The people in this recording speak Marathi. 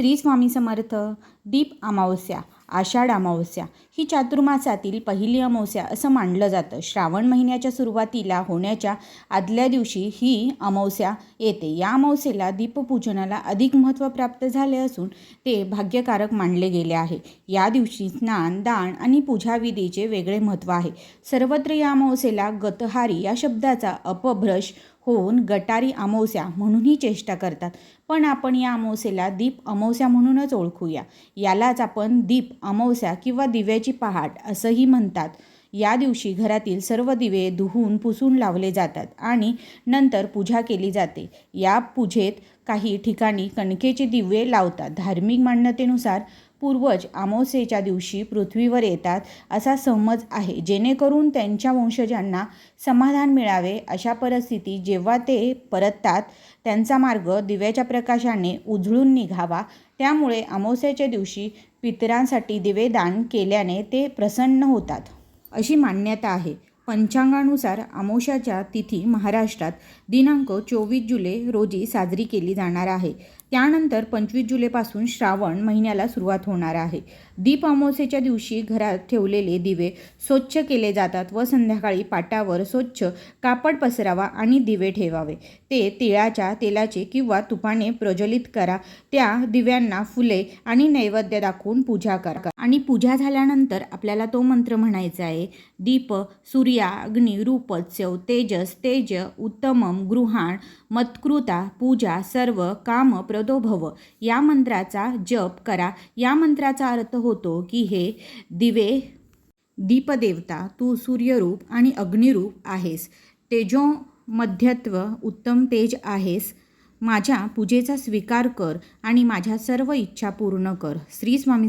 श्री स्वामी समर्थ दीप अमावस्या आषाढ अमावस्या ही चातुर्मासातील पहिली अमावस्या असं मानलं जातं. श्रावण महिन्याच्या सुरुवातीला होण्याच्या आदल्या दिवशी ही अमावस्या येते. या अमावस्येला दीपपूजनाला अधिक महत्त्व प्राप्त झाले असून ते भाग्यकारक मानले गेले आहे. या दिवशी स्नान दान आणि पूजाविधीचे वेगळे महत्त्व आहे. सर्वत्र या अमावस्येला गतहारी या शब्दाचा अपभ्रश होऊन गटारी अमावस्या म्हणूनही चेष्टा करतात. पण आपण या अमावस्येला दीप अमावस्या म्हणूनच ओळखूया. यालाच आपण दीप अमावस्या किंवा दिव्याची पहाट असंही म्हणतात. या दिवशी घरातील सर्व दिवे धुवून पुसून लावले जातात आणि नंतर पूजा केली जाते. या पूजेत काही ठिकाणी कणकेचे दिवे लावतात. धार्मिक मान्यतेनुसार पूर्वज अमावस्येच्या दिवशी पृथ्वीवर येतात असा समज आहे. जेणेकरून त्यांच्या वंशजांना समाधान मिळावे अशा परिस्थिती जेव्हा ते परततात त्यांचा मार्ग दिव्याच्या प्रकाशाने उजळून निघावा. त्यामुळे अमावस्याच्या दिवशी पितरांसाठी दिवेदान केल्याने ते प्रसन्न होतात. अशी मान्यता आहे. पंचांगानुसार आमोशाच्या तिथी महाराष्ट्रात दिनांक चोवीस जुलै रोजी साजरी केली जाणार आहे. त्यानंतर पंचवीस जुलैपासून श्रावण महिन्याला सुरुवात होणार आहे. दीप अमावस्येच्या दिवशी घरात ठेवलेले दिवे स्वच्छ केले जातात व संध्याकाळी पाटावर स्वच्छ कापड पसरावा आणि दिवे ठेवावे. ते तिळाच्या तेलाचे किंवा तुपाने प्रज्वलित करा. त्या दिव्यांना फुले आणि नैवेद्य दाखवून पूजा करा. आणि पूजा झाल्यानंतर आपल्याला तो मंत्र म्हणायचा आहे दीप सूर्य अग्नी रूपत्स्यव तेजस तेज उत्तमम गृहाण मत्कृता पूजा सर्व काम प्रदोभव. या मंत्राचा जप करा. या मंत्राचा अर्थ होतो की हे दिवे दीपदेवता तू सूर्यरूप आणि अग्निरूप आहेस. तेजो मध्यत्व उत्तम तेज आहेस. माझ्या पूजेचा स्वीकार कर आणि माझ्या सर्व इच्छा पूर्ण कर. श्री स्वामी